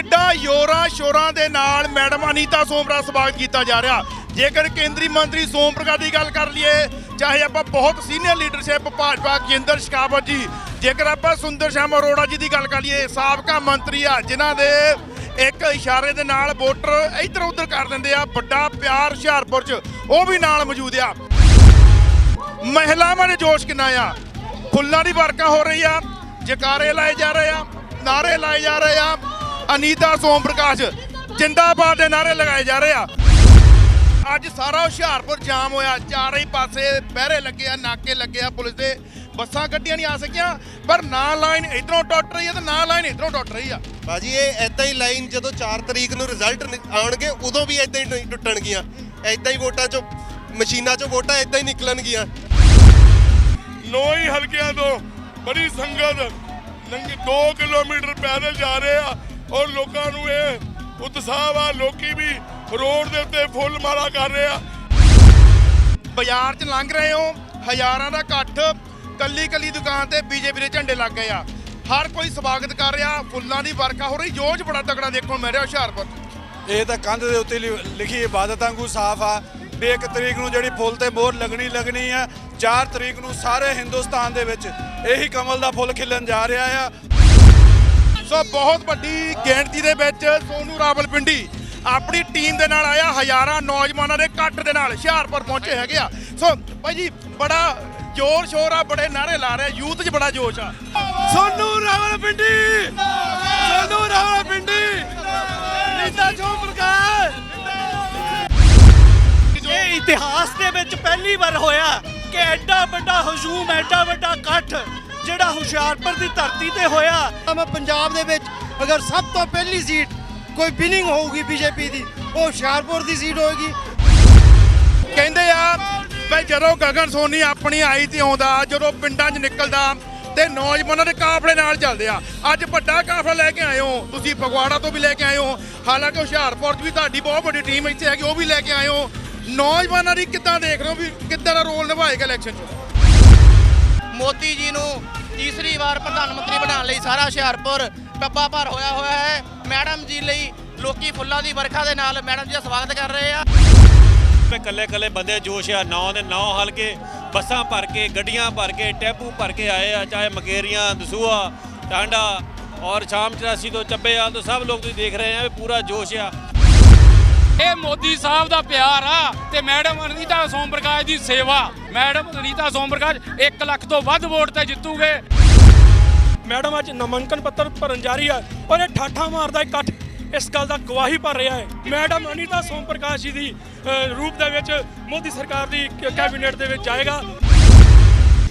ਕਿੱਡਾ ਯੋਰਾਂ ਸ਼ੋਰਾਂ ਦੇ ਨਾਲ ਮੈਡਮ ਅਨੀਤਾ ਸੋਮ ਦਾ ਸਵਾਗਤ ਕੀਤਾ ਜਾ ਰਿਹਾ। ਜੇਕਰ ਕੇਂਦਰੀ ਮੰਤਰੀ ਸੋਮ ਪ੍ਰਕਾਸ਼ ਦੀ ਗੱਲ ਕਰ ਲਈਏ, ਚਾਹੇ ਆਪਾਂ ਬਹੁਤ ਸੀਨੀਅਰ ਲੀਡਰਸ਼ਿਪ ਭਾਜਪਾ ਕੇਂਦਰ ਸ਼ਿਕਾਵਤ ਜੀ, ਜੇਕਰ ਆਪਾਂ ਸੁੰਦਰ ਸ਼ਾਮ ਅਰੋੜਾ ਜੀ ਦੀ ਗੱਲ ਕਰ ਲਈਏ, ਸਾਬਕਾ ਮੰਤਰੀ ਆ, ਜਿਨ੍ਹਾਂ ਦੇ ਇੱਕ ਇਸ਼ਾਰੇ ਦੇ ਨਾਲ ਵੋਟਰ ਇੱਧਰ ਉੱਧਰ ਕਰ ਦਿੰਦੇ ਆ, ਵੱਡਾ ਪਿਆਰ ਹੁਸ਼ਿਆਰਪੁਰ 'ਚ, ਉਹ ਵੀ ਨਾਲ ਮੌਜੂਦ ਆ। ਮਹਿਲਾਵਾਂ ਦੇ ਜੋਸ਼ ਕਿੰਨਾ ਆ? ਫੁੱਲਾਂ ਦੀ ਵਰਖਾ ਹੋ ਰਹੀ ਆ, ਜਕਾਰੇ ਲਾਏ ਜਾ ਰਹੇ ਆ ਨਾਰੇ ਲਾਏ ਜਾ ਰਹੇ ਆ ਅਨੀਤਾ ਸੋਮ ਪ੍ਰਕਾਸ਼ ਜਿੰਦਾਬਾਦ ਦੇ ਨਾਰੇ ਲਗਾਏ ਜਾ ਰਹੇ ਆ। ਅੱਜ ਸਾਰਾ ਹੁਸ਼ਿਆਰਪੁਰ ਜਾਮ ਹੋਇਆ ਚਾਰੇ ਪਾਸੇ ਪਹਿਰੇ ਲੱਗੇ ਆ ਨਾਕੇ ਲੱਗੇ ਆ ਪੁਲਿਸ ਦੇ। ਬੱਸਾਂ ਗੱਡੀਆਂ ਨਹੀਂ ਆ ਸਕੀਆਂ ਪਰ ਨਾ ਲਾਈਨ ਇਧਰੋਂ ਟੁੱਟ ਰਹੀ ਹੈ ਤੇ ਨਾ ਲਾਈਨ ਇਧਰੋਂ ਟੁੱਟ ਰਹੀ ਆ। ਬਾਜੀ ਇਹ ਐਦਾਂ ਹੀ ਲਾਈਨ ਜਦੋਂ 4 ਤਰੀਕ ਨੂੰ ਰਿਜ਼ਲਟ ਆਉਣਗੇ ਉਦੋਂ ਵੀ ਐਦਾਂ ਹੀ ਨਹੀਂ ਟੁੱਟਣਗੀਆਂ। ਐਦਾਂ ਹੀ ਵੋਟਾਂ ਚੋਂ ਮਸ਼ੀਨਾਂ ਚੋਂ ਵੋਟਾਂ ਐਦਾਂ ਹੀ ਨਿਕਲਣਗੀਆਂ। ਨੌ ਹੀ ਹਲਕਿਆਂ ਤੋਂ ਬੜੀ ਸੰਗਤ ਨੰਗੇ 2 ਕਿਲੋਮੀਟਰ ਪੈਦਲ ਜਾ ਰਹੇ ਆ। ਔਰ ਲੋਕਾਂ ਨੂੰ ਇਹ ਉਤਸ਼ਾਹ ਆ ਲੋਕੀ ਵੀ ਰੋਡ ਦੇ ਉੱਤੇ ਫੁੱਲ ਮਾਲਾ ਕਰ ਰਹੇ ਆ। ਬਾਜ਼ਾਰ 'ਚ ਲੰਘ ਰਹੇ ਹੋ ਹਜ਼ਾਰਾਂ ਦਾ ਇਕੱਠ ਕੱਲੀ ਕੱਲੀ ਦੁਕਾਨ ਤੇ ਬੀਜੇਪੀ ਦੇ ਝੰਡੇ ਲੱਗ ਗਏ ਆ। ਹਰ ਕੋਈ ਸਵਾਗਤ ਕਰ ਰਿਹਾ ਫੁੱਲਾਂ ਦੀ ਵਰਖਾ ਹੋ ਰਹੀ ਜੋਸ਼ ਬੜਾ ਤਕੜਾ ਦੇਖਣ ਨੂੰ ਮਿਲ ਰਿਹਾ ਹੁਸ਼ਿਆਰਪੁਰ। ਇਹ ਤਾਂ ਕੰਧ ਦੇ ਉੱਤੇ ਲਿਖੀ ਇਬਾਦਤ ਵਾਂਗੂ ਸਾਫ਼ ਆ। ਵੀ ਇੱਕ ਤਰੀਕ ਨੂੰ ਜਿਹੜੀ ਫੁੱਲ ਤੇ ਮੋਹਰ ਲੱਗਣੀ ਲੱਗਣੀ ਆ 4 ਤਰੀਕ ਨੂੰ ਸਾਰੇ ਹਿੰਦੁਸਤਾਨ ਦੇ ਵਿੱਚ ਇਹੀ ਕਮਲ ਦਾ ਫੁੱਲ ਖਿਲਣ ਜਾ ਰਿਹਾ ਆ। ਸੋ ਬਹੁਤ ਵੱਡੀ ਗਿਣਤੀ ਦੇ ਵਿੱਚ ਸੋਨੂ ਰਾਵਲਪਿੰਡੀ ਆਪਣੀ ਟੀਮ ਦੇ ਨਾਲ ਆਇਆ, ਹਜ਼ਾਰਾਂ ਨੌਜਵਾਨਾਂ ਦੇ ਇਕੱਠ ਦੇ ਨਾਲ ਹੁਸ਼ਿਆਰਪੁਰ ਪਹੁੰਚੇ ਹੈਗੇ ਆ। ਸੋ ਭਾਈ ਜੀ, ਬੜਾ ਜ਼ੋਰ ਸ਼ੋਰ ਆ, ਬੜੇ ਨਾਰੇ ਲਾ ਰਿਹਾ ਯੂਥ 'ਚ ਬੜਾ ਜੋਸ਼ ਆ। ਸੋਨੂ ਰਾਵਲਪਿੰਡੀ! ਸੋਨੂ ਰਾਵਲਪਿੰਡੀ! ਨੀਤਾ ਚੋਂ ਪ੍ਰਕਾਸ਼! ਇਹ ਇਤਿਹਾਸ ਦੇ ਵਿੱਚ ਪਹਿਲੀ ਵਾਰ ਹੋਇਆ ਕਿ ਐਡਾ ਵੱਡਾ ਹਜੂਮ, ਐਡਾ ਵੱਡਾ ਇਕੱਠ ਜਿਹੜਾ ਹੁਸ਼ਿਆਰਪੁਰ ਦੀ ਧਰਤੀ ਤੇ ਹੋਇਆ। ਮੈਂ ਪੰਜਾਬ ਦੇ ਵਿੱਚ ਅਗਰ ਸਭ ਤੋਂ ਪਹਿਲੀ ਸੀਟ ਕੋਈ ਵਿਨਿੰਗ ਹੋਊਗੀ ਬੀਜੇਪੀ ਦੀ ਉਹ ਹੁਸ਼ਿਆਰਪੁਰ ਦੀ ਸੀਟ ਹੋਏਗੀ। ਕਹਿੰਦੇ ਆ ਵੀ ਜਦੋਂ ਗਗਨ ਸੋਨੀ ਆਪਣੀ ਆਈ ਤੇ ਆਉਂਦਾ ਜਦੋਂ ਪਿੰਡਾਂ 'ਚ ਨਿਕਲਦਾ ਤੇ ਨੌਜਵਾਨਾਂ ਦੇ ਕਾਫਲੇ ਨਾਲ ਚੱਲਦੇ ਆ। ਅੱਜ ਵੱਡਾ ਕਾਫਲਾ ਲੈ ਕੇ ਆਏ ਹੋ। ਤੁਸੀਂ ਫਗਵਾੜਾ ਤੋਂ ਵੀ ਲੈ ਕੇ ਆਏ ਹੋ। ਹਾਲਾਂਕਿ ਹੁਸ਼ਿਆਰਪੁਰ 'ਚ ਵੀ ਤੁਹਾਡੀ ਬਹੁਤ ਵੱਡੀ ਟੀਮ ਇੱਥੇ ਹੈਗੀ ਉਹ ਵੀ ਲੈ ਕੇ ਆਏ ਹੋ। ਨੌਜਵਾਨਾਂ ਦੀ ਕਿੱਦਾਂ ਦੇਖ ਰਹੇ ਹੋ ਵੀ ਕਿੱਦਾਂ ਦਾ ਰੋਲ ਨਿਭਾਏਗਾ ਇਲੈਕਸ਼ਨ 'ਚ? ਮੋਦੀ ਜੀ ਨੂੰ ਤੀਸਰੀ ਵਾਰ ਪ੍ਰਧਾਨ ਮੰਤਰੀ ਬਣਾਉਣ ਲਈ ਸਾਰਾ ਹੁਸ਼ਿਆਰਪੁਰ ਪੱਪਾ ਭਰ ਹੋਇਆ ਹੋਇਆ ਹੈ। ਮੈਡਮ ਜੀ ਲਈ ਲੋਕੀ ਫੁੱਲਾਂ ਦੀ ਵਰਖਾ ਦੇ ਨਾਲ ਮੈਡਮ ਜੀ ਦਾ ਸਵਾਗਤ ਕਰ ਰਹੇ ਆ। ਪੇ ਕੱਲੇ ਕੱਲੇ ਬੰਦੇ ਜੋਸ਼ ਆ, ਨੌ ਦੇ ਨੌ ਹਲਕੇ ਬੱਸਾਂ ਭਰ ਕੇ, ਗੱਡੀਆਂ ਭਰ ਕੇ, ਟੈਂਪੂ ਭਰ ਕੇ ਆਏ ਆ, ਚਾਹੇ ਮਕੇਰੀਆਂ ਦਸੂਆ ਟਾਂਡਾ ਔਰ ਸ਼ਾਮ 84 ਤੋਂ ਚੱਬੇ ਆ ਤੋਂ ਸਭ ਲੋਕ ਤੁਸੀਂ ਦੇਖ ਰਹੇ ਆ ਵੀ ਪੂਰਾ ਜੋਸ਼ ਆ। ਇਹ ਮੋਦੀ ਸਾਹਿਬ ਦਾ ਪਿਆਰ ਆ ਤੇ ਮੈਡਮ ਅਨੀਤਾ ਸੋਮ ਪ੍ਰਕਾਸ਼ ਦੀ ਸੇਵਾ। ਮੈਡਮ ਅਨੀਤਾ ਸੋਮ ਪ੍ਰਕਾਸ਼ 1 ਲੱਖ ਤੋਂ ਵੱਧ ਵੋਟ ਤੇ ਜਿੱਤੂਗੇ। ਮੈਡਮ ਅੱਜ ਨਾਮਾਂਕਨ ਪੱਤਰ ਭਰਨ ਜਾ ਰਹੀ ਹੈ ਔਰ ਇਹ ਠਾਠਾ ਮਾਰਦਾ ਇਕੱਠ। ਇਸ ਗੱਲ ਦਾ ਗਵਾਹੀ ਭਰ ਰਿਹਾ ਹੈ। ਮੈਡਮ ਅਨੀਤਾ ਸੋਮ ਪ੍ਰਕਾਸ਼ ਜੀ ਦੀ ਰੂਪ ਦੇ ਵਿੱਚ ਮੋਦੀ ਸਰਕਾਰ ਦੀ ਕੈਬਨਿਟ ਦੇ ਵਿੱਚ ਜਾਏਗਾ।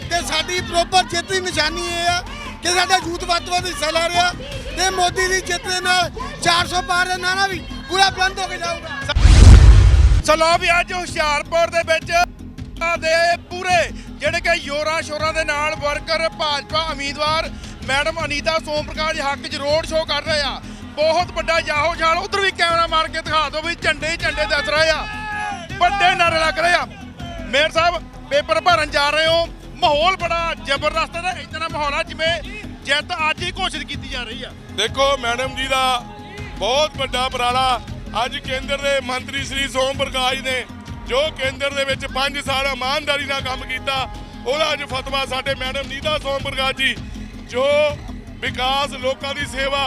ਤੇ ਸਾਡੀ ਪ੍ਰੋਪਰ ਜਿੱਤ ਦੀ ਨਿਸ਼ਾਨੀ ਇਹ ਆ ਕਿ ਸਾਡਾ ਯੂਥ ਵੱਧ ਤੋਂ ਵੱਧ ਹਿੱਸਾ ਲੈ ਰਿਹਾ ਤੇ ਮੋਦੀ ਦੀ ਜਿੱਤ ਦੇ ਨਾਲ 400 ਪਾਰ ਦਾ ਨਾਰਾ ਵੀ ਪੂਰਾ ਬੁਲੰਦ ਹੋ ਕੇ ਜਾਊਗਾ। ਸੋ ਵੀ ਅੱਜ ਹੁਸ਼ਿਆਰਪੁਰ ਦੇ ਵਿੱਚ ਦੇ ਪੂਰੇ ਜਿਹੜੇ ਕਿ ਯੋਰਾਂ ਸ਼ੋਰਾਂ ਦੇ ਨਾਲ ਵਰਕਰ ਭਾਜਪਾ ਉਮੀਦਵਾਰ ਮੈਡਮ ਅਨੀਤਾ ਸੋਮ ਪ੍ਰਕਾਸ਼ ਦੇ ਹੱਕ 'ਚ ਰੋਡ ਸ਼ੋਅ ਕਰ ਰਹੇ ਆ। ਬਹੁਤ ਵੱਡਾ ਜਾਹੋ ਜਾਲ ਉਧਰ ਵੀ ਕੈਮਰਾ ਮਾਰ ਕੇ ਦਿਖਾ ਦਿਓ ਵੀ ਝੰਡੇ ਝੰਡੇ ਦੱਸ ਰਹੇ ਆ। ਵੱਡੇ ਨਾਰੇ ਲੱਗ ਰਹੇ ਆ। ਮੇਅਰ ਸਾਹਿਬ ਪੇਪਰ ਭਰਨ ਜਾ ਰਹੇ ਹੋ। ਮਾਹੌਲ ਬੜਾ ਜ਼ਬਰਦਸਤ ਹੈ ਇਤਨਾ ਮਾਹੌਲ ਆ ਜਿਵੇਂ ਜਿੱਤ ਅੱਜ ਹੀ ਘੋਸ਼ਿਤ ਕੀਤੀ ਜਾ ਰਹੀ ਆ। ਦੇਖੋ ਮੈਡਮ ਜੀ ਦਾ ਬਹੁਤ ਵੱਡਾ ਉਪਰਾਲਾ। ਅੱਜ ਕੇਂਦਰ ਦੇ ਮੰਤਰੀ ਸ੍ਰੀ ਸੋਮ ਪ੍ਰਕਾਸ਼ ਨੇ, ਜੋ ਕੇਂਦਰ ਦੇ ਵਿੱਚ 5 ਸਾਲ ਇਮਾਨਦਾਰੀ ਨਾਲ ਕੰਮ ਕੀਤਾ, ਉਹਦਾ ਅੱਜ ਫਤਵਾ ਸਾਡੇ ਮੈਡਮ ਨੀਤਾ ਸੋਮ ਪ੍ਰਕਾਸ਼ ਜੀ, ਜੋ ਵਿਕਾਸ ਲੋਕਾਂ ਦੀ ਸੇਵਾ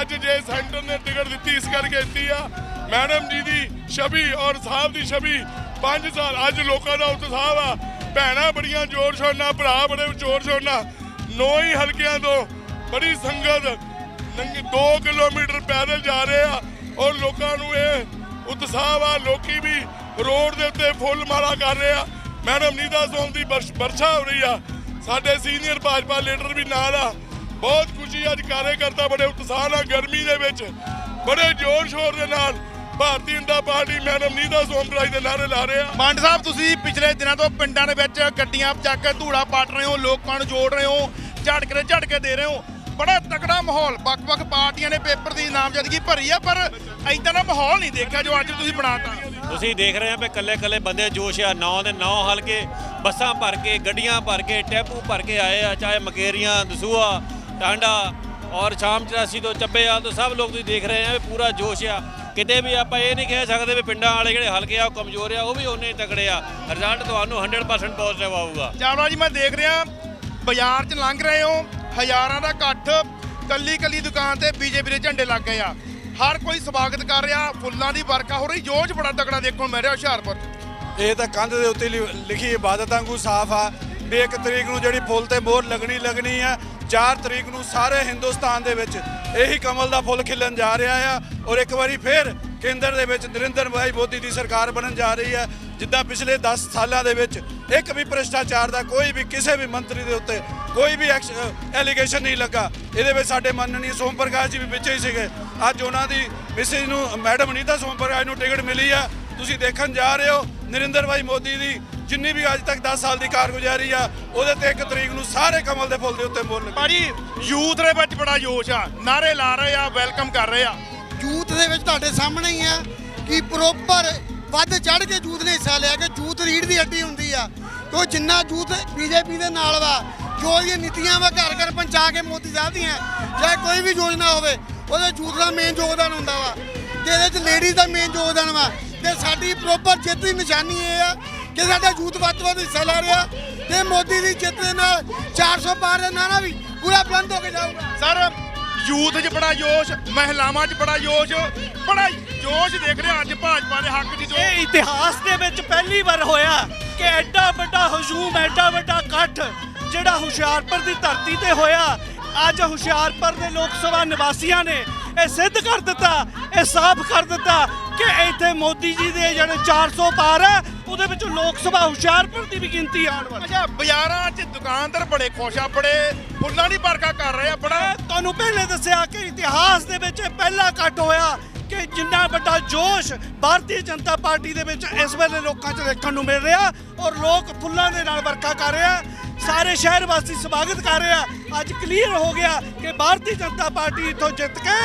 ਅੱਜ ਜੇ ਸੈਂਟਰ ਨੇ ਟਿਕਟ ਦਿੱਤੀ, ਇਸ ਕਰਕੇ ਦਿੱਤੀ ਆ। ਮੈਡਮ ਜੀ ਦੀ ਛਵੀ ਔਰ ਸਾਹਿਬ ਦੀ ਛਵੀ 5 ਸਾਲ, ਅੱਜ ਲੋਕਾਂ ਦਾ ਉਤਸ਼ਾਹ ਆ ਭੈਣਾਂ ਬੜੀਆਂ ਜ਼ੋਰ ਸ਼ੋਰ ਨਾਲ, ਭਰਾ ਬੜੇ ਜ਼ੋਰ ਸ਼ੋਰ ਨਾਲ, ਨੌ ਹੀ ਹਲਕਿਆਂ ਤੋਂ ਬੜੀ ਸੰਗਤ ਨੰਗੇ 2 ਕਿਲੋਮੀਟਰ ਪੈਦਲ ਜਾ ਰਹੇ ਆ ਔਰ ਲੋਕਾਂ ਨੂੰ ਇਹ ਉਤਸ਼ਾਹ ਆ, ਲੋਕੀ ਵੀ ਰੋਡ ਦੇ ਉੱਤੇ ਫੁੱਲ ਮਾਲਾ ਕਰ ਰਹੇ ਆ। ਮੈਡਮ ਨੀਤਾ ਸੋਮ ਦੀ ਵਰਸ਼ਾ ਹੋ ਰਹੀ ਆ। ਸਾਡੇ ਸੀਨੀਅਰ ਭਾਜਪਾ ਲੀਡਰ ਵੀ ਨਾਲ ਆ। ਬਹੁਤ ਖੁਸ਼ੀ ਅੱਜ ਕਾਰਜਕਰਤਾ ਬੜੇ ਉਤਸ਼ਾਹ ਨਾਲ ਗਰਮੀ ਦੇ ਵਿੱਚ ਬੜੇ ਜ਼ੋਰ ਸ਼ੋਰ ਦੇ ਨਾਲ ਭਾਰਤੀ ਜਨਤਾ ਪਾਰਟੀ ਮੈਡਮ ਨੀਤਾ ਸੋਮ ਪ੍ਰਕਾਸ਼ ਦੇ ਨਾਰੇ ਲਾ ਰਹੇ ਆ। ਮੰਡ ਸਾਹਿਬ, ਤੁਸੀਂ ਪਿਛਲੇ ਦਿਨਾਂ ਤੋਂ ਪਿੰਡਾਂ ਦੇ ਵਿੱਚ ਗੱਡੀਆਂ ਚੱਕ ਕੇ ਧੂੜਾ ਪਾਟ ਰਹੇ ਹੋ, ਲੋਕਾਂ ਨੂੰ ਜੋੜ ਰਹੇ ਹੋ ਝਟਕੇ ਝਟਕੇ ਦੇ ਰਹੇ ਹੋ। ਬੜਾ ਤਕੜਾ ਮਾਹੌਲ। ਵੱਖ-ਵੱਖ ਪਾਰਟੀਆਂ ਨੇ ਪੇਪਰ ਦੀ ਨਾਮਜ਼ਦਗੀ ਭਰੀ ਆ ਪਰ ਐਦਾਂ ਦਾ ਮਾਹੌਲ ਨਹੀਂ ਦੇਖਿਆ ਜੋ ਅੱਜ ਤੁਸੀਂ ਬਣਾਤਾ। ਤੁਸੀਂ ਦੇਖ ਰਹੇ ਆ ਵੀ ਕੱਲੇ ਕੱਲੇ ਬੰਦੇ ਜੋਸ਼ ਆ ਨੌ ਦੇ ਨੌ ਹਲਕੇ ਬੱਸਾਂ ਭਰ ਕੇ ਗੱਡੀਆਂ ਭਰ ਕੇ ਟੈਂਪੂ ਭਰ ਕੇ ਆਏ ਆ ਚਾਹੇ ਮਕੇਰੀਆਂ ਦਸੂਆ ਟਾਂਡਾ ਔਰ ਸ਼ਾਮ 84 ਤੋਂ ਚੱਬੇਵਾਲ ਤੋਂ ਸਭ ਲੋਕ ਤੁਸੀਂ ਦੇਖ ਰਹੇ ਆ ਪੂਰਾ ਜੋਸ਼ ਆ। ਕਿਤੇ ਵੀ ਆਪਾਂ ਇਹ ਨਹੀਂ ਕਹਿ ਸਕਦੇ ਵੀ ਪਿੰਡਾਂ ਵਾਲੇ ਜਿਹੜੇ ਹਲਕੇ ਆ ਉਹ ਕਮਜ਼ੋਰ ਆ ਉਹ ਵੀ ਉਹਨੇ ਤਕੜੇ ਆ। ਰਿਜ਼ਲਟ ਤੁਹਾਨੂੰ 100% ਪੋਜ਼ਿਟਿਵ ਆਊਗਾ। ਚਾਵਲਾ ਜੀ ਮੈਂ ਦੇਖ ਰਿਹਾ ਬਾਜ਼ਾਰ 'ਚ ਲੰਘ ਰਹੇ ਹੋ ਹਜ਼ਾਰਾਂ ਦਾ ਇਕੱਠ ਕੱਲੀ ਕੱਲੀ ਦੁਕਾਨ ਤੇ ਬੀਜੇਪੀ ਦੇ ਝੰਡੇ ਲੱਗ ਗਏ ਆ। ਹਰ ਕੋਈ ਸਵਾਗਤ ਕਰ ਰਿਹਾ, ਫੁੱਲਾਂ ਦੀ ਵਰਖਾ ਹੋ ਰਹੀ, ਜੋਸ਼ ਬੜਾ ਤਕੜਾ ਦੇਖੋ ਨੂੰ ਮਿਲ ਰਿਹਾ ਹੁਸ਼ਿਆਰਪੁਰ। ਇਹ ਤਾਂ ਕੰਧ ਦੇ ਉੱਤੇ ਲਿ- ਲਿਖੀ ਇਬਾਦਤ ਵਾਂਗੂ ਸਾਫ਼ ਆ। ਵੀ ਇੱਕ ਤਰੀਕ ਨੂੰ ਜਿਹੜੀ ਫੁੱਲ ਤੇ ਮੋਹਰ ਲੱਗਣੀ ਲੱਗਣੀ ਆ 4 ਤਰੀਕ ਨੂੰ ਸਾਰੇ ਹਿੰਦੁਸਤਾਨ ਦੇ ਵਿੱਚ ਇਹੀ ਕਮਲ ਦਾ ਫੁੱਲ ਖਿਲਣ ਜਾ ਰਿਹਾ ਆ ਔਰ ਇੱਕ ਵਾਰੀ ਫੇਰ ਕੇਂਦਰ ਦੇ ਵਿੱਚ ਨਰਿੰਦਰ ਭਾਈ ਮੋਦੀ ਦੀ ਸਰਕਾਰ ਬਣਨ ਜਾ ਰਹੀ ਹੈ ਜਿੱਦਾਂ ਪਿਛਲੇ 10 ਸਾਲਾਂ ਦੇ ਵਿੱਚ ਇੱਕ ਵੀ ਭ੍ਰਿਸ਼ਟਾਚਾਰ ਦਾ ਕੋਈ ਵੀ ਕਿਸੇ ਵੀ ਮੰਤਰੀ ਦੇ ਉੱਤੇ ਕੋਈ ਵੀ ਐਲੀਗੇਸ਼ਨ ਨਹੀਂ ਲੱਗਾ। ਇਹਦੇ ਵਿੱਚ ਸਾਡੇ ਮਾਨনীय ਸੋਮ ਪ੍ਰਕਾਸ਼ ਜੀ ਵੀ ਵਿੱਚ ਹੀ ਸੀਗੇ। ਅੱਜ ਉਹਨਾਂ ਦੀ ਮਿਸਿਸ ਨੂੰ ਮੈਡਮ ਅਨੀਤਾ ਸੋਮ ਪ੍ਰਕਾਸ਼ ਨੂੰ ਟਿਕਟ ਮਿਲੀ ਆ। ਤੁਸੀਂ ਦੇਖਣ ਜਾ ਰਹੇ ਹੋ ਨਰਿੰਦਰ ਭਾਈ ਮੋਦੀ ਦੀ ਜਿੰਨੀ ਵੀ ਅੱਜ ਤੱਕ 10 ਸਾਲ ਦੀ ਕਾਰਗੁਜ਼ਾਰੀ ਆ ਉਹਦੇ ਤੇ ਇੱਕ ਤਰੀਕ ਨੂੰ ਸਾਰੇ ਕਮਲ ਦੇ ਫੁੱਲ ਦੇ ਉੱਤੇ ਮੁੱਲ ਲੱਗੇ। ਭਾਜੀ ਯੂਥ ਦੇ ਵਿੱਚ ਬੜਾ ਜੋਸ਼ ਆ। ਨਾਰੇ ਲਾ ਰਹੇ ਆ ਵੈਲਕਮ ਕਰ ਰਹੇ ਆ। ਯੂਥ ਦੇ ਵਿੱਚ ਤੁਹਾਡੇ ਸਾਹਮਣੇ ਹੀ ਆ ਕਿ ਪ੍ਰੋਪਰ ਵੱਧ ਚੜ ਕੇ ਯੂਥ ਨੇ ਹਿੱਸਾ ਲਿਆ ਕਿ ਯੂਥ ਰੀੜ ਦੀ ਹੱਡੀ ਹੁੰਦੀ ਆ। ਕਿਉਂ ਜਿੰਨਾ ਯੂਥ ਬੀਜੇਪੀ ਦੇ ਨਾਲ ਵਾ ਜੋ ਇਹਦੀਆਂ ਨੀਤੀਆਂ ਵਾ ਘਰ ਘਰ ਪਹੁੰਚਾ ਕੇ ਮੋਦੀ ਸਾਹਿਬ ਦੀਆਂ ਚਾਹੇ ਕੋਈ ਵੀ ਯੋਜਨਾ ਹੋਵੇ ਉਹਦੇ ਯੂਥ ਦਾ ਮੇਨ ਯੋਗਦਾਨ ਹੁੰਦਾ ਵਾ। ਤੇ ਇਹਦੇ ਚ ਲੇਡੀਜ਼ ਦਾ ਮੇਨ ਯੋਗਦਾਨ ਵਾ। ਤੇ ਸਾਡੀ ਪ੍ਰੋਪਰ ਜਿੱਤ ਦੀ ਨਿਸ਼ਾਨੀ ਇਹ ਆ ਕਿ ਸਾਡਾ ਯੂਥ ਵੱਧ ਤੋਂ ਵੱਧ ਹਿੱਸਾ ਲੈ ਰਿਹਾ। ਤੇ ਮੋਦੀ ਦੀ ਜਿੱਤ ਦੇ ਨਾਲ 400 ਪਾਰ ਦਾ ਨਾਰਾ ਵੀ ਪੂਰਾ ਬੁਲੰਦ ਹੋ ਕੇ ਜਾਊਗਾ। ਸਰ ਯੂਥ 'ਚ ਬੜਾ ਜੋਸ਼ ਮਹਿਲਾਵਾਂ 'ਚ ਬੜਾ ਜੋਸ਼ ਬੜਾ ਜੋਸ਼ ਦੇਖ ਰਿਹਾ ਅੱਜ ਭਾਜਪਾ ਦੇ ਹੱਕ 'ਚ ਜੋ ਇਹ ਇਤਿਹਾਸ ਦੇ ਵਿੱਚ ਪਹਿਲੀ ਵਾਰ ਹੋਇਆ ਕਿ ਐਡਾ ਵੱਡਾ ਹਜੂਮ ਐਡਾ ਵੱਡਾ ਇਕੱਠ ਜਿਹੜਾ ਹੁਸ਼ਿਆਰਪੁਰ ਦੀ ਧਰਤੀ ਤੇ ਹੋਇਆ ਅੱਜ ਹੁਸ਼ਿਆਰਪੁਰ ਦੇ ਲੋਕ ਸਭਾ ਨਿਵਾਸੀਆਂ ਨੇ ਇਹ ਸਿੱਧ ਕਰ ਦਿੱਤਾ ਇਹ ਸਾਫ਼ ਕਰ ਦਿੱਤਾ ਕਿ ਇੱਥੇ ਮੋਦੀ ਜੀ ਦੇ ਜਿਹੜੇ 400 ਪਾਰ ਹੈ ਉਹਦੇ ਵਿੱਚ ਲੋਕ ਸਭਾ ਹੁਸ਼ਿਆਰਪੁਰ ਦੀ ਵੀ ਗਿਣਤੀ ਆਉਣ ਵਾਲੀ। ਅੱਛਾ ਬਾਜ਼ਾਰਾਂ 'ਚ ਦੁਕਾਨਦਾਰ ਬੜੇ ਖੁਸ਼ ਆ ਬੜੇ ਫੁੱਲਾਂ ਦੀ ਵਰਖਾ ਕਰ ਰਹੇ ਆ ਬੜਾ। ਮੈਂ ਤੁਹਾਨੂੰ ਪਹਿਲੇ ਦੱਸਿਆ ਕਿ ਇਤਿਹਾਸ ਦੇ ਵਿੱਚ ਇਹ ਪਹਿਲਾ ਇਕੱਠ ਹੋਇਆ ਕਿ ਜਿੰਨਾ ਵੱਡਾ ਜੋਸ਼ ਭਾਰਤੀ ਜਨਤਾ ਪਾਰਟੀ ਦੇ ਵਿੱਚ ਇਸ ਵੇਲੇ ਲੋਕਾਂ 'ਚ ਦੇਖਣ ਨੂੰ ਮਿਲ ਰਿਹਾ ਔਰ ਲੋਕ ਫੁੱਲਾਂ ਦੇ ਨਾਲ ਵਰਖਾ ਕਰ ਰਹੇ ਆ। ਸਾਰੇ ਸ਼ਹਿਰ ਵਾਸੀ ਸਵਾਗਤ ਕਰ ਰਹੇ ਆ। ਅੱਜ ਕਲੀਅਰ ਹੋ ਗਿਆ ਕਿ ਭਾਰਤੀ ਜਨਤਾ ਪਾਰਟੀ ਇੱਥੋਂ ਜਿੱਤ ਕੇ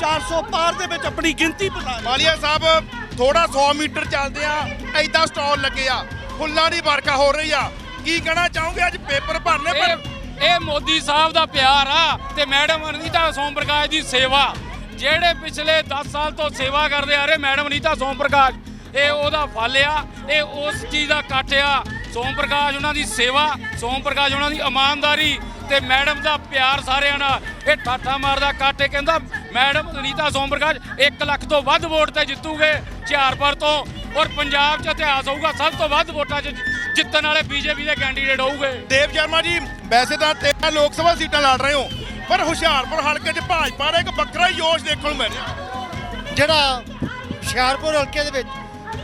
400 ਪਾਰ ਦੇ ਵਿੱਚ ਆਪਣੀ ਗਿਣਤੀ ਲਈ। ਮਾਲੀਆ ਸਾਹਿਬ ਥੋੜਾ 100 ਮੀਟਰ ਚੱਲਦੇ ਆ ਐਦਾਂ ਸਟਾਲ ਲੱਗੇ ਆ। ਫੁੱਲਾਂ ਦੀ ਵਰਖਾ ਹੋ ਰਹੀ ਆ। ਕੀ ਕਹਿਣਾ ਚਾਹੋਗੇ? ਅੱਜ ਪੇਪਰ ਭਰਨੇ ਪਰ ਇਹ ਇਹ ਮੋਦੀ ਸਾਹਿਬ ਦਾ ਪਿਆਰ ਆ ਤੇ ਮੈਡਮ ਅਨੀਤਾ ਸੋਮ ਪ੍ਰਕਾਸ਼ ਦੀ ਸੇਵਾ। ਜਿਹੜੇ ਪਿਛਲੇ 10 ਸਾਲ ਤੋਂ ਸੇਵਾ ਕਰਦੇ ਆ ਰਹੇ ਮੈਡਮ ਅਨੀਤਾ ਸੋਮ ਪ੍ਰਕਾਸ਼ ਇਹ ਉਹਦਾ ਫਲ ਆ ਇਹ ਉਸ ਚੀਜ਼ ਦਾ ਕੱਟ ਆ। ਸੋਮ ਪ੍ਰਕਾਸ਼ ਉਹਨਾਂ ਦੀ ਸੇਵਾ ਸੋਮ ਪ੍ਰਕਾਸ਼ ਉਹਨਾਂ ਦੀ ਇਮਾਨਦਾਰੀ ਤੇ ਮੈਡਮ ਦਾ ਪਿਆਰ ਸਾਰਿਆਂ ਨਾਲ। ਇਹ ਠਾਠਾ ਮਾਰਦਾ ਕੱਟ ਇਹ ਕਹਿੰਦਾ ਮੈਡਮ ਅਨੀਤਾ ਸੋਮ ਪ੍ਰਕਾਸ਼ 1 ਲੱਖ ਤੋਂ ਵੱਧ ਵੋਟ ਤੇ ਜਿੱਤੂਗੇ ਹੁਸ਼ਿਆਰਪੁਰ ਤੋਂ ਔਰ ਪੰਜਾਬ 'ਚ ਇਤਿਹਾਸ ਹੋਊਗਾ ਸਭ ਤੋਂ ਵੱਧ ਵੋਟਾਂ 'ਚ ਜਿੱਤਣ ਵਾਲੇ ਬੀਜੇਪੀ ਦੇ ਕੈਂਡੀਡੇਟ ਹੋਊਗੇ। ਦੇਵ ਸ਼ਰਮਾ ਜੀ ਵੈਸੇ ਤਾਂ 13 ਲੋਕ ਸਭਾ ਸੀਟਾਂ ਲੜ ਰਹੇ ਹੋ ਪਰ ਹੁਸ਼ਿਆਰਪੁਰ ਹਲਕੇ 'ਚ ਭਾਜਪਾ ਦਾ ਇੱਕ ਵੱਖਰਾ ਹੀ ਜੋਸ਼ ਦੇਖਣ ਨੂੰ ਮਿਲ ਰਿਹਾ। ਜਿਹੜਾ ਹੁਸ਼ਿਆਰਪੁਰ ਹਲਕੇ ਦੇ ਵਿੱਚ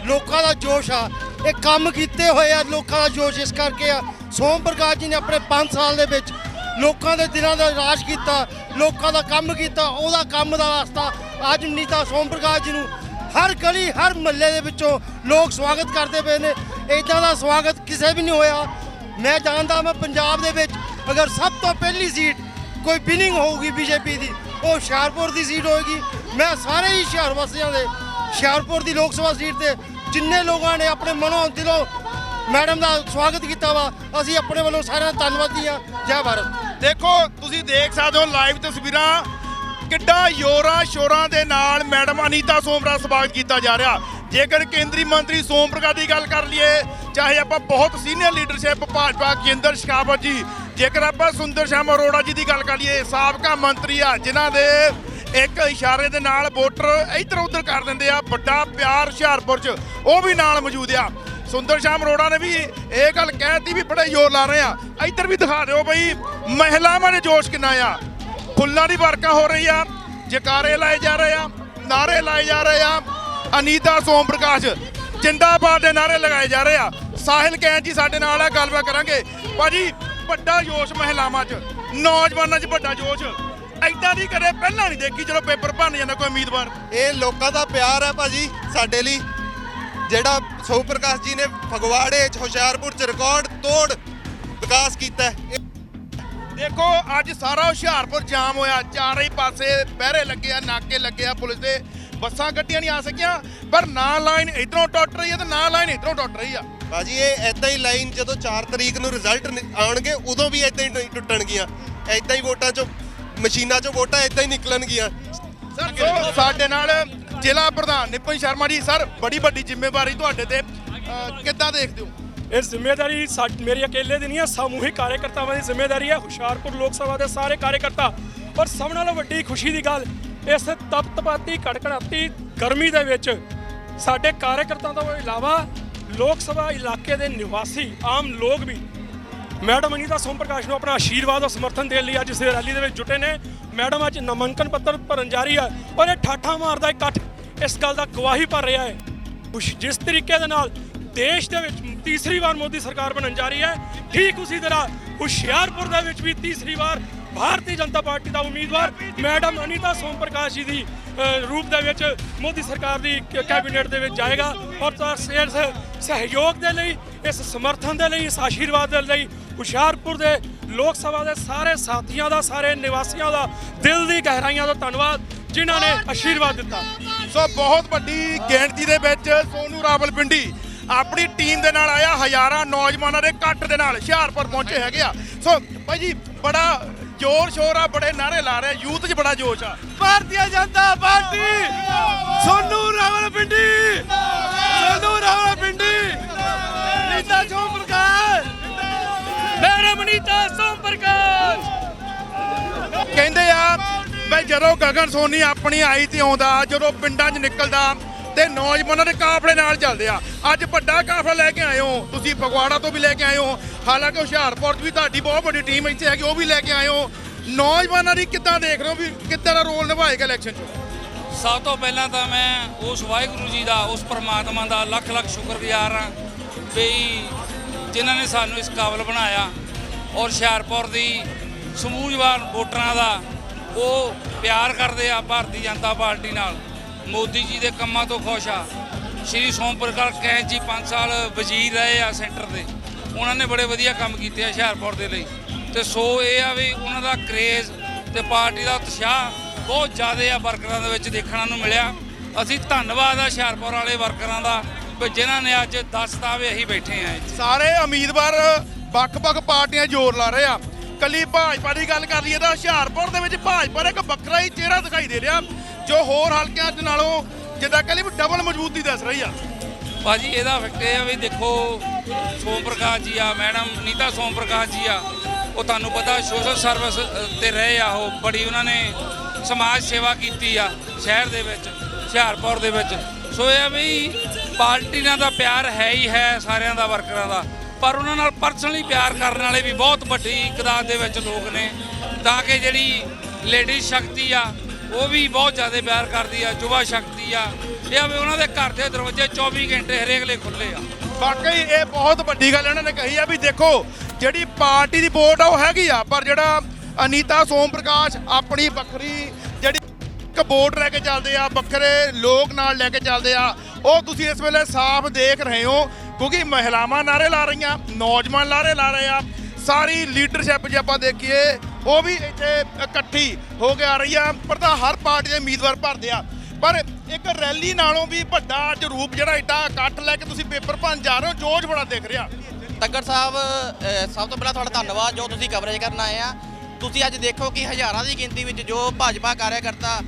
ਲੋਕਾਂ ਦਾ ਜੋਸ਼ ਆ ਇਹ ਕੰਮ ਕੀਤੇ ਹੋਏ ਆ, ਲੋਕਾਂ ਦਾ ਜੋਸ਼ ਇਸ ਕਰਕੇ ਆ। ਸੋਮ ਪ੍ਰਕਾਸ਼ ਜੀ ਨੇ ਆਪਣੇ 5 ਸਾਲ ਦੇ ਵਿੱਚ ਲੋਕਾਂ ਦੇ ਦਿਲਾਂ ਦਾ ਰਾਜ ਕੀਤਾ, ਲੋਕਾਂ ਦਾ ਕੰਮ ਕੀਤਾ, ਉਹਦਾ ਕੰਮ ਦਾ ਵਾਸਤਾ ਅੱਜ ਨੀਤਾ ਸੋਮ ਪ੍ਰਕਾਸ਼ ਜੀ ਨੂੰ ਹਰ ਗਲੀ, ਹਰ ਮਹੱਲੇ ਦੇ ਵਿੱਚੋਂ ਲੋਕ ਸਵਾਗਤ ਕਰਦੇ ਪਏ ਨੇ। ਇਦਾਂ ਦਾ ਸਵਾਗਤ ਕਿਸੇ ਵੀ ਨਹੀਂ ਹੋਇਆ। ਮੈਂ ਜਾਣਦਾ ਮੈਂ ਪੰਜਾਬ ਦੇ ਵਿੱਚ ਅਗਰ ਸਭ ਤੋਂ ਪਹਿਲੀ ਸੀਟ ਕੋਈ ਬਿਨਿੰਗ ਹੋਊਗੀ ਬੀਜੇਪੀ ਦੀ, ਉਹ ਹੁਸ਼ਿਆਰਪੁਰ ਦੀ ਸੀਟ ਹੋਏਗੀ। ਮੈਂ ਸਾਰੇ ਹੀ ਹੁਸ਼ਿਆਰ ਵਾਸੀਆਂ ਦੇ, ਹੁਸ਼ਿਆਰਪੁਰ ਦੀ ਲੋਕ ਸਭਾ ਸੀਟ ਤੇ ਜਿੰਨੇ ਲੋਕਾਂ ਨੇ ਆਪਣੇ ਮਨੋਂ ਦਿਲੋਂ ਮੈਡਮ ਦਾ ਸਵਾਗਤ ਕੀਤਾ ਵਾ, ਅਸੀਂ ਆਪਣੇ ਵੱਲੋਂ ਸਾਰਿਆਂ ਦਾ ਧੰਨਵਾਦੀ ਹਾਂ ਜੈ ਭਾਰਤ। ਦੇਖੋ, ਤੁਸੀਂ ਦੇਖ ਸਕਦੇ ਹੋ ਲਾਈਵ ਤਸਵੀਰਾਂ। ਕਿੱਡਾ ਯੋਰਾਂ ਸ਼ੋਰਾਂ ਦੇ ਨਾਲ ਮੈਡਮ ਅਨੀਤਾ ਸੋਮ ਦਾ ਸਵਾਗਤ ਕੀਤਾ ਜਾ ਰਿਹਾ। ਜੇਕਰ ਕੇਂਦਰੀ ਮੰਤਰੀ ਸੋਮ ਪ੍ਰਕਾਸ਼ ਦੀ ਗੱਲ ਕਰ ਲਈਏ, ਚਾਹੇ ਆਪਾਂ ਬਹੁਤ ਸੀਨੀਅਰ ਲੀਡਰਸ਼ਿਪ ਭਾਜਪਾ ਕੇਂਦਰ ਸ਼ਿਕਾਵਤ ਜੀ, ਜੇਕਰ ਆਪਾਂ ਸੁੰਦਰ ਸ਼ਾਮ ਅਰੋੜਾ ਜੀ ਦੀ ਗੱਲ ਕਰ ਲਈਏ, ਸਾਬਕਾ ਮੰਤਰੀ ਆ, ਜਿਨ੍ਹਾਂ ਦੇ ਇੱਕ ਇਸ਼ਾਰੇ ਦੇ ਨਾਲ ਵੋਟਰ ਇੱਧਰ ਉੱਧਰ ਕਰ ਦਿੰਦੇ ਆ, ਵੱਡਾ ਪਿਆਰ ਹੁਸ਼ਿਆਰਪੁਰ 'ਚ। ਉਹ ਵੀ ਨਾਲ ਮੌਜੂਦ ਆ। ਸੁੰਦਰ ਸ਼ਾਮ ਅਰੋੜਾ ਨੇ ਵੀ ਇਹ ਗੱਲ ਕਹਿਤੀ ਵੀ ਬੜੇ ਜ਼ੋਰ ਲਾ ਰਹੇ ਆ। ਇੱਧਰ ਵੀ ਦਿਖਾ ਦਿਓ ਬਈ, ਮਹਿਲਾਵਾਂ ਦੇ ਜੋਸ਼ ਕਿੰਨਾ ਆ। ਫੁੱਲਾਂ ਦੀ ਵਰਖਾ ਹੋ ਰਹੀ ਆ, ਜਕਾਰੇ ਲਾਏ ਜਾ ਰਹੇ ਆ ਨਾਰੇ ਲਾਏ ਜਾ ਰਹੇ ਆ। ਅਨੀਤਾ, ਸੋਮ ਪ੍ਰਕਾਸ਼ ਜਿੰਦਾਬਾਦ ਦੇ ਨਾਰੇ ਲਗਾਏ ਜਾ ਰਹੇ ਆ। ਸਾਹਿਲ ਕੈਨ ਜੀ ਸਾਡੇ ਨਾਲ ਆ, ਗੱਲਬਾਤ ਕਰਾਂਗੇ। ਭਾਜੀ, ਵੱਡਾ ਜੋਸ਼ ਮਹਿਲਾਵਾਂ 'ਚ, ਨੌਜਵਾਨਾਂ 'ਚ ਵੱਡਾ ਜੋਸ਼। ਐਦਾਂ ਦੀ ਕਦੇ ਪਹਿਲਾਂ ਨਹੀਂ ਦੇਖੀ ਜਦੋਂ ਪੇਪਰ ਭਰਨ ਜਾਂਦਾ ਕੋਈ ਉਮੀਦਵਾਰ। ਇਹ ਲੋਕਾਂ ਦਾ ਪਿਆਰ ਹੈ ਭਾਜੀ ਸਾਡੇ ਲਈ। ਜਿਹੜਾ ਸੋਮ ਪ੍ਰਕਾਸ਼ ਜੀ ਨੇ ਫਗਵਾੜੇ ਚ ਹੁਸ਼ਿਆਰਪੁਰ ਚ ਰਿਕਾਰਡ ਤੋੜ ਵਿਕਾਸ ਕੀਤਾ ਹੈ। ਦੇਖੋ ਅੱਜ ਸਾਰਾ ਹੁਸ਼ਿਆਰਪੁਰ ਜਾਮ ਹੋਇਆ। ਚਾਰੇ ਪਾਸੇ ਪਹਿਰੇ ਲੱਗੇ ਆ ਨਾਕੇ ਲੱਗੇ ਆ ਪੁਲਿਸ ਦੇ। ਬੱਸਾਂ ਗੱਡੀਆਂ ਨਹੀਂ ਆ ਸਕੀਆਂ ਪਰ ਨਾ ਲਾਈਨ ਇਧਰੋਂ ਟੁੱਟ ਰਹੀ ਹੈ ਤੇ ਨਾ ਲਾਈਨ ਇਧਰੋਂ ਟੁੱਟ ਰਹੀ ਆ। ਭਾਜੀ ਇਹ ਐਦਾਂ ਹੀ ਲਾਈਨ ਜਦੋਂ 4 ਤਰੀਕ ਨੂੰ ਰਿਜ਼ਲਟ ਆਉਣਗੇ ਉਦੋਂ ਵੀ ਐਦਾਂ ਹੀ ਟੁੱਟਣਗੀਆਂ। ਐਦਾਂ ਹੀ ਵੋਟਾਂ ਚੋਂ ਮਸ਼ੀਨਾਂ 'ਚੋਂ ਵੋਟਾਂ ਇਦਾਂ ਹੀ ਨਿਕਲਣਗੀਆਂ। ਸਰ ਸਾਡੇ ਨਾਲ ਜ਼ਿਲ੍ਹਾ ਪ੍ਰਧਾਨ ਨਿਪਨ ਸ਼ਰਮਾ ਜੀ ਸਰ ਬੜੀ ਵੱਡੀ ਜ਼ਿੰਮੇਵਾਰੀ ਤੁਹਾਡੇ ਤੇ ਅਹ, ਕਿੱਦਾਂ ਦੇਖਦੇ ਹੋ? ਇਹ ਜ਼ਿੰਮੇਵਾਰੀ ਮੇਰੀ ਇਕੱਲੇ ਦੀ ਨਹੀਂ ਹੈ ਸਮੂਹਿਕ ਕਾਰਜਕਰਤਾਵਾਂ ਦੀ ਜ਼ਿੰਮੇਵਾਰੀ ਹੈ ਹੁਸ਼ਿਆਰਪੁਰ ਲੋਕ ਸਭਾ ਦੇ ਸਾਰੇ ਕਾਰਜਕਰਤਾ। ਪਰ ਸਭ ਨਾਲੋਂ ਵੱਡੀ ਖੁਸ਼ੀ ਦੀ ਗੱਲ ਇਸ ਤਪਤਪਾਤੀ ਕੜਕੜਾਤੀ ਗਰਮੀ ਦੇ ਵਿੱਚ ਸਾਡੇ ਕਾਰਜਕਰਤਾਵਾਂ ਤੋਂ ਇਲਾਵਾ ਲੋਕ ਸਭਾ ਇਲਾਕੇ ਦੇ ਨਿਵਾਸੀ ਆਮ ਲੋਕ ਵੀ ਮੈਡਮ ਅਨੀਤਾ ਸੋਮ ਪ੍ਰਕਾਸ਼ ਨੂੰ ਆਪਣਾ ਆਸ਼ੀਰਵਾਦ ਔਰ ਸਮਰਥਨ ਦੇਣ ਲਈ ਅੱਜ ਇਸ ਰੈਲੀ ਦੇ ਵਿੱਚ ਜੁਟੇ ਨੇ। ਮੈਡਮ, ਅੱਜ ਨਾਮਾਂਕਨ ਪੱਤਰ ਭਰਨ ਜਾ ਰਹੀ ਹੈ ਔਰ ਇਹ ਠਾਠਾ ਮਾਰਦਾ ਇਕੱਠ ਇਸ ਗੱਲ ਦਾ ਗਵਾਹੀ ਭਰ ਰਿਹਾ ਹੈ। ਕੁਛ ਜਿਸ ਤਰੀਕੇ ਦੇ ਨਾਲ ਦੇਸ਼ ਦੇ ਵਿੱਚ ਤੀਸਰੀ ਵਾਰ ਮੋਦੀ ਸਰਕਾਰ ਬਣਨ ਜਾ ਰਹੀ ਹੈ, ਠੀਕ ਉਸੇ ਤਰ੍ਹਾਂ ਹੁਸ਼ਿਆਰਪੁਰ ਦੇ ਵਿੱਚ ਵੀ ਤੀਸਰੀ ਵਾਰ ਭਾਰਤੀ ਜਨਤਾ ਪਾਰਟੀ ਦਾ ਉਮੀਦਵਾਰ ਮੈਡਮ ਅਨੀਤਾ ਸੋਮ ਪ੍ਰਕਾਸ਼ ਜੀ ਦੀ ਰੂਪ ਦੇ ਵਿੱਚ ਮੋਦੀ ਸਰਕਾਰ ਦੀ ਕੈਬਨਿਟ ਦੇ ਵਿੱਚ ਜਾਏਗਾ। ਔਰ ਇਸ ਸਹਿਯੋਗ ਦੇ ਲਈ, ਇਸ ਸਮਰਥਨ ਦੇ ਲਈ, ਇਸ ਆਸ਼ੀਰਵਾਦ ਦੇ ਲਈ ਹੁਸ਼ਿਆਰਪੁਰ ਦੇ ਲੋਕ ਸਭਾ ਦੇ ਸਾਰੇ ਸਾਥੀਆਂ ਦਾ ਸਾਰੇ ਨਿਵਾਸੀਆਂ ਦਾ ਦਿਲ ਦੀ ਗਹਿਰਾਈਆਂ ਤੋਂ ਧੰਨਵਾਦ ਜਿਨ੍ਹਾਂ ਨੇ ਆਸ਼ੀਰਵਾਦ ਦਿੱਤਾ। ਸੋ ਬਹੁਤ ਵੱਡੀ ਗਿਣਤੀ ਦੇ ਵਿੱਚ ਸੋਨੂ ਰਾਵਲਪਿੰਡੀ ਆਪਣੀ ਟੀਮ ਦੇ ਨਾਲ ਆਇਆ ਹਜ਼ਾਰਾਂ ਨੌਜਵਾਨਾਂ ਦੇ ਇਕੱਠ ਦੇ ਨਾਲ ਹੁਸ਼ਿਆਰਪੁਰ ਪਹੁੰਚੇ ਹੈਗੇ ਆ। ਸੋ ਭਾਈ ਜੀ ਬੜਾ ਜ਼ੋਰ ਸ਼ੋਰ ਆ ਬੜੇ ਨਾਰੇ ਲਾ ਰਹੇ ਯੂਥ 'ਚ ਬੜਾ ਜੋਸ਼ ਆ। ਭਾਰਤੀ ਜਨਤਾ ਪਾਰਟੀ ਸੋਨੂ ਰਾਵਲਪਿੰਡੀ ਸੋਨੂ ਰਾਵਲਪਿੰਡੀ ਨੀਤਾ ਪ੍ਰਕਾਸ਼ ਮੈਡਮ ਨੀਤਾ ਸੋਮ ਪ੍ਰਕਾਸ਼ ਕਹਿੰਦੇ ਆ, ਬਈ ਜਦੋਂ ਗਗਨ ਸੋਨੀ ਆਪਣੀ ਆਈ ਤੇ ਆਉਂਦਾ, ਜਦੋਂ ਪਿੰਡਾਂ 'ਚ ਨਿਕਲਦਾ ਤੇ ਨੌਜਵਾਨਾਂ ਦੇ ਕਾਫਲੇ ਨਾਲ ਚੱਲਦੇ ਆ। ਅੱਜ ਵੱਡਾ ਕਾਫਲਾ ਲੈ ਕੇ ਆਏ ਹੋ। ਤੁਸੀਂ ਫਗਵਾੜਾ ਤੋਂ ਵੀ ਲੈ ਕੇ ਆਏ ਹੋ। ਹਾਲਾਂਕਿ ਹੁਸ਼ਿਆਰਪੁਰ 'ਚ ਵੀ ਤੁਹਾਡੀ ਬਹੁਤ ਵੱਡੀ ਟੀਮ ਇੱਥੇ ਹੈਗੀ, ਉਹ ਵੀ ਲੈ ਕੇ ਆਏ ਹੋ। ਨੌਜਵਾਨਾਂ ਦੀ ਕਿੱਦਾਂ ਦੇਖ ਰਹੇ ਹੋ ਵੀ ਕਿੱਦਾਂ ਦਾ ਰੋਲ ਨਿਭਾਏਗਾ ਇਲੈਕਸ਼ਨ 'ਚ? ਸਭ ਤੋਂ ਪਹਿਲਾਂ ਤਾਂ ਮੈਂ ਉਸ ਵਾਹਿਗੁਰੂ ਜੀ ਦਾ, ਉਸ ਪਰਮਾਤਮਾ ਦਾ ਲੱਖ ਲੱਖ ਸ਼ੁਕਰਗੁਜ਼ਾਰ ਹਾਂ ਵੀ ਜਿਨ੍ਹਾਂ ਨੇ ਸਾਨੂੰ ਇਸ ਕਾਬਲ ਬਣਾਇਆ ਔਰ ਹੁਸ਼ਿਆਰਪੁਰ ਦੀ ਸਮੂਹਵਾਨ ਵੋਟਰਾਂ ਦਾ ਉਹ ਪਿਆਰ ਕਰਦੇ ਆ ਭਾਰਤੀ ਜਨਤਾ ਪਾਰਟੀ ਨਾਲ। ਮੋਦੀ ਜੀ ਦੇ ਕੰਮਾਂ ਤੋਂ ਖੁਸ਼ ਆ। ਸ਼੍ਰੀ ਸੋਮ ਪ੍ਰਕਾਸ਼ ਕੈਂਚ ਜੀ 5 ਸਾਲ ਵਜ਼ੀਰ ਰਹੇ ਆ ਸੈਂਟਰ ਦੇ। ਉਹਨਾਂ ਨੇ ਬੜੇ ਵਧੀਆ ਕੰਮ ਕੀਤੇ ਆ ਹੁਸ਼ਿਆਰਪੁਰ ਦੇ ਲਈ। ਤੇ ਸੋ ਇਹ ਆ ਵੀ ਉਹਨਾਂ ਦਾ ਕਰੇਜ਼ ਤੇ ਪਾਰਟੀ ਦਾ ਉਤਸ਼ਾਹ ਬਹੁਤ ਜ਼ਿਆਦਾ ਆ ਵਰਕਰਾਂ ਦੇ ਵਿੱਚ ਦੇਖਣ ਨੂੰ ਮਿਲਿਆ। ਅਸੀਂ ਧੰਨਵਾਦ ਆ ਹੁਸ਼ਿਆਰਪੁਰ ਵਾਲੇ ਵਰਕਰਾਂ ਦਾ ਜਿਨ੍ਹਾਂ ਨੇ ਅੱਜ ਦੱਸਤਾ ਵੀ ਅਸੀਂ ਬੈਠੇ ਆ ਇੱਥੇ। ਸਾਰੇ ਉਮੀਦਵਾਰ ਵੱਖ-ਵੱਖ ਪਾਰਟੀਆਂ ਜ਼ੋਰ ਲਾ ਰਹੇ ਆ। ਕੱਲੀ ਭਾਜਪਾ ਦੀ ਗੱਲ ਕਰ ਲਈਏ ਤਾਂ ਹੁਸ਼ਿਆਰਪੁਰ ਦੇ ਵਿੱਚ ਭਾਜਪਾ ਦਾ ਇੱਕ ਵੱਖਰਾ ਹੀ ਚਿਹਰਾ ਦਿਖਾਈ ਦੇ ਰਿਹਾ ਜੋ ਹੋਰ ਹਲਕਿਆਂ ਦੇ ਨਾਲੋਂ ਜਿੱਦਾਂ ਕਹਿੰਦੇ ਵੀ ਡਬਲ ਮਜ਼ਬੂਤੀ ਦੱਸ ਰਹੀ ਆ। ਭਾਜੀ ਇਹਦਾ ਫੈਕਟ ਇਹ ਆ ਵੀ ਦੇਖੋ ਸੋਮ ਪ੍ਰਕਾਸ਼ ਜੀ ਆ ਮੈਡਮ ਨੀਤਾ ਸੋਮ ਪ੍ਰਕਾਸ਼ ਜੀ ਆ ਉਹ ਤੁਹਾਨੂੰ ਪਤਾ ਸੋਸ਼ਲ ਸਰਵਿਸ ਤੇ ਰਹੇ ਆ ਉਹ ਬੜੀ ਉਹਨਾਂ ਨੇ ਸਮਾਜ ਸੇਵਾ ਕੀਤੀ ਆ ਸ਼ਹਿਰ ਦੇ ਵਿੱਚ ਹੁਸ਼ਿਆਰਪੁਰ ਦੇ ਵਿੱਚ। ਸੋ ਇਹ ਆ ਵੀ ਪਾਰਟੀ ਨਾਲ ਤਾਂ ਪਿਆਰ ਹੈ ਹੀ ਹੈ ਸਾਰਿਆਂ ਦਾ, ਵਰਕਰਾਂ ਦਾ। ਪਰ ਉਹਨਾਂ ਨਾਲ ਪਰਸਨਲੀ ਪਿਆਰ ਕਰਨ ਵਾਲੇ ਵੀ ਬਹੁਤ ਵੱਡੀ ਕਦਾਦ ਦੇ ਵਿੱਚ ਲੋਕ ਨੇ। ਤਾਂ ਕਿ ਜਿਹੜੀ ਲੇਡੀ ਸ਼ਕਤੀ ਆ, ਉਹ ਵੀ ਬਹੁਤ ਜ਼ਿਆਦਾ ਪਿਆਰ ਕਰਦੀ ਆ, ਯੁਵਾ ਸ਼ਕਤੀ ਆ। ਇਹ ਵੀ ਉਹਨਾਂ ਦੇ ਘਰ ਦੇ ਦਰਵਾਜ਼ੇ 24 ਘੰਟੇ ਹਰੇਕ ਲਈ ਖੁੱਲੇ ਆ। ਵਾਕਈ ਇਹ ਬਹੁਤ ਵੱਡੀ ਗੱਲ ਇਹਨਾਂ ਨੇ ਕਹੀ ਆ ਵੀ ਦੇਖੋ, ਜਿਹੜੀ ਪਾਰਟੀ ਦੀ ਵੋਟ ਆ ਉਹ ਹੈਗੀ ਆ, ਪਰ ਜਿਹੜਾ ਅਨੀਤਾ ਸੋਮ ਪ੍ਰਕਾਸ਼ ਆਪਣੀ ਵੱਖਰੀ ਜਿਹੜੀ ਇੱਕ ਵੋਟ ਲੈ ਕੇ ਚੱਲਦੇ ਆ, ਵੱਖਰੇ ਲੋਕ ਨਾਲ ਲੈ ਕੇ ਚੱਲਦੇ ਆ ਉਹ ਤੁਸੀਂ ਇਸ ਵੇਲੇ ਸਾਫ਼ ਦੇਖ ਰਹੇ ਹੋ, ਕਿਉਂਕਿ ਮਹਿਲਾਵਾਂ ਨਾਰੇ ਲਾ ਰਹੀਆਂ, ਨੌਜਵਾਨ ਨਾਰੇ ਲਾ ਰਹੇ ਆ। ਸਾਰੀ ਲੀਡਰਸ਼ਿਪ ਜੇ ਆਪਾਂ ਦੇਖੀਏ, ਉਹ ਵੀ ਇੱਥੇ ਇਕੱਠੀ ਹੋ ਕੇ ਆ ਰਹੀ ਆ ਪਰ ਤਾਂ ਹਰ ਪਾਰਟੀ ਦੇ ਉਮੀਦਵਾਰ ਭਰਦੇ ਆ। ਪਰ ਇੱਕ ਰੈਲੀ ਨਾਲੋਂ ਵੀ ਵੱਡਾ ਅੱਜ ਰੂਪ ਜਿਹੜਾ ਏਡਾ ਇਕੱਠ ਲੈ ਕੇ ਤੁਸੀਂ ਪੇਪਰ ਭਰਨ ਜਾ ਰਹੇ ਹੋ, ਜੋਸ਼ ਬੜਾ ਦਿਖ ਰਿਹਾ। ਤੱਕਰ ਸਾਹਿਬ ਸਭ ਤੋਂ ਪਹਿਲਾਂ ਤੁਹਾਡਾ ਧੰਨਵਾਦ, ਜੋ ਤੁਸੀਂ ਕਵਰੇਜ ਕਰਨ ਆਏ ਆ। ਤੁਸੀਂ ਅੱਜ ਦੇਖੋ ਕਿ ਹਜ਼ਾਰਾਂ ਦੀ ਗਿਣਤੀ ਵਿੱਚ ਜੋ ਭਾਜਪਾ ਕਾਰਜਕਰਤਾ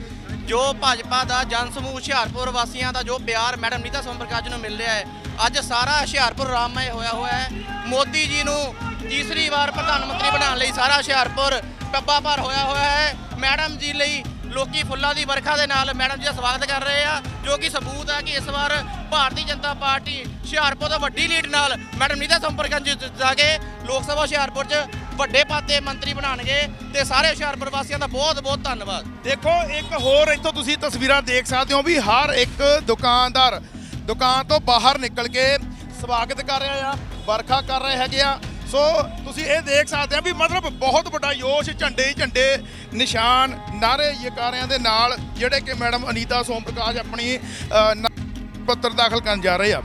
ਜੋ ਭਾਜਪਾ ਦਾ ਜਨ ਸਮੂਹ ਹੁਸ਼ਿਆਰਪੁਰ ਵਾਸੀਆਂ ਦਾ ਜੋ ਪਿਆਰ ਮੈਡਮ ਨੀਤਾ ਸੋਮ ਪ੍ਰਕਾਸ਼ ਨੂੰ ਮਿਲ ਰਿਹਾ ਹੈ, ਅੱਜ ਸਾਰਾ ਹੁਸ਼ਿਆਰਪੁਰ ਰਾਮਮय ਹੋਇਆ ਹੋਇਆ ਹੈ। ਮੋਦੀ ਜੀ ਨੂੰ ਤੀਸਰੀ ਵਾਰ ਪ੍ਰਧਾਨ ਮੰਤਰੀ ਬਣਾਉਣ ਲਈ ਸਾਰਾ ਹੁਸ਼ਿਆਰਪੁਰ ਟੱਬਾ ਭਰ ਹੋਇਆ ਹੋਇਆ ਹੈ। ਮੈਡਮ ਜੀ ਲਈ ਲੋਕੀ ਫੁੱਲਾਂ ਦੀ ਵਰਖਾ ਦੇ ਨਾਲ ਮੈਡਮ ਜੀ ਦਾ ਸਵਾਗਤ ਕਰ ਰਹੇ ਆ, ਜੋ ਕਿ ਸਬੂਤ ਆ ਕਿ ਇਸ ਵਾਰ ਭਾਰਤੀ ਜਨਤਾ ਪਾਰਟੀ ਹੁਸ਼ਿਆਰਪੁਰ ਤੋਂ ਵੱਡੀ ਲੀਡ ਨਾਲ ਮੈਡਮ ਨੀਤਾ ਸੰਪਰਕਨ ਜੀ ਜਾ ਕੇ ਲੋਕ ਸਭਾ ਹੁਸ਼ਿਆਰਪੁਰ 'ਚ ਵੱਡੇ ਪਾਤੇ ਮੰਤਰੀ ਬਣਾਣਗੇ ਤੇ ਸਾਰੇ ਹੁਸ਼ਿਆਰਪੁਰ ਵਾਸੀਆਂ ਦਾ ਬਹੁਤ ਬਹੁਤ ਧੰਨਵਾਦ। ਦੇਖੋ, ਇੱਕ ਹੋਰ ਇੱਥੋਂ ਤੁਸੀਂ ਤਸਵੀਰਾਂ ਦੇਖ ਸਕਦੇ ਹੋ ਵੀ ਹਰ ਇੱਕ ਦੁਕਾਨਦਾਰ ਦੁਕਾਨ ਤੋਂ ਬਾਹਰ ਨਿਕਲ ਕੇ ਸਵਾਗਤ ਕਰ ਰਿਹਾ ਆ, ਵਰਖਾ ਕਰ ਰਹੇ ਹੈਗੇ ਆ। ਸੋ ਤੁਸੀਂ ਇਹ ਦੇਖ ਸਕਦੇ ਆ ਵੀ ਮਤਲਬ ਬਹੁਤ ਵੱਡਾ ਜੋਸ਼, ਝੰਡੇ ਹੀ ਝੰਡੇ ਨਿਸ਼ਾਨ ਨਾਰੇ ਯਕਾਰਿਆਂ ਦੇ ਨਾਲ ਜਿਹੜੇ ਕਿ ਮੈਡਮ ਅਨੀਤਾ ਸੋਮ ਪ੍ਰਕਾਸ਼ ਆਪਣੀ ਪੱਤਰ ਦਾਖਲ ਕਰਨ ਜਾ ਰਹੇ ਆ।